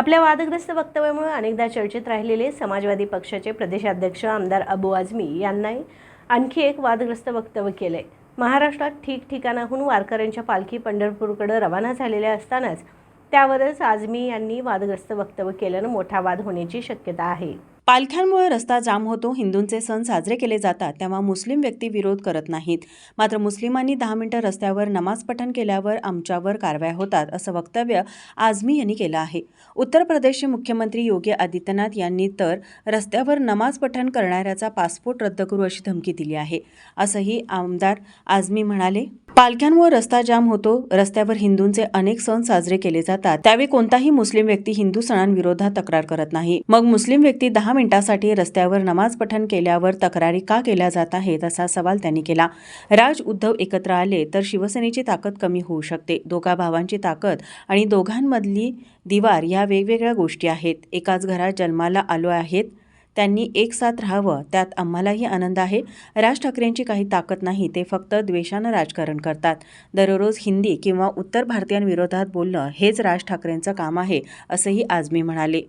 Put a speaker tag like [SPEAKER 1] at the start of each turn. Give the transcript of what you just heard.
[SPEAKER 1] आपल्या वादग्रस्त वक्तव्यामुळे अनेकदा चर्चेत राहिलेले समाजवादी पक्षाचे प्रदेशाध्यक्ष आमदार अबू आझमी यांनाही आणखी एक वादग्रस्त वक्तव्य केलंय. महाराष्ट्रात ठिकठिकाणाहून वारकऱ्यांच्या पालखी पंढरपूरकडे रवाना झालेल्या असतानाच त्यावरच आझमी यांनी वादग्रस्त वक्तव्य केल्यानं मोठा वाद होण्याची शक्यता आहे.
[SPEAKER 2] पालख्यांमुळे रस्ता जाम होतो हिंदूंचे सण साजरे केले जातात तेव्हा मुस्लिम व्यक्ती विरोध करत नाहीत. मात्र मुस्लिमांनी दहा मिनिटं रस्त्यावर नमाज पठण केल्यावर आमच्यावर कारवाया होतात असं वक्तव्य आझमी यांनी केलं आहे. उत्तर प्रदेशचे मुख्यमंत्री योगी आदित्यनाथ यांनी तर रस्त्यावर नमाज पठण करणाऱ्याचा पासपोर्ट रद्द करू अशी धमकी दिली आहे असंही आमदार आझमी म्हणाले. पालख्यांमुळे रस्ता जाम होतो. रस्त्यावर हिंदूंचे अनेक सण साजरे केले जातात. त्यावेळी कोणताही मुस्लिम व्यक्ती हिंदू सणांविरोधात तक्रार करत नाही. मग मुस्लिम व्यक्ती दहा मिनिटांसाठी रस्त्यावर नमाज पठण केल्यावर तक्रारी का केल्या जात आहेत असा सवाल त्यांनी केला. राज उद्धव एकत्र आले तर शिवसेनेची ताकद कमी होऊ शकते. दोघा भावांची ताकद आणि दोघांमधली दिवार या वेगवेगळ्या गोष्टी आहेत. एकाच घरात जन्माला आलो आहेत. त्यांनी एक साथ राहावं त्यात आम्हालाही आनंद आहे. राज ठाकरेंची काही ताकद नाही ते फक्त द्वेषानं राजकारण करतात. दररोज हिंदी किंवा उत्तर भारतीयांविरोधात बोलणं हेच राज ठाकरेंचं काम आहे असंही आझमी म्हणाले.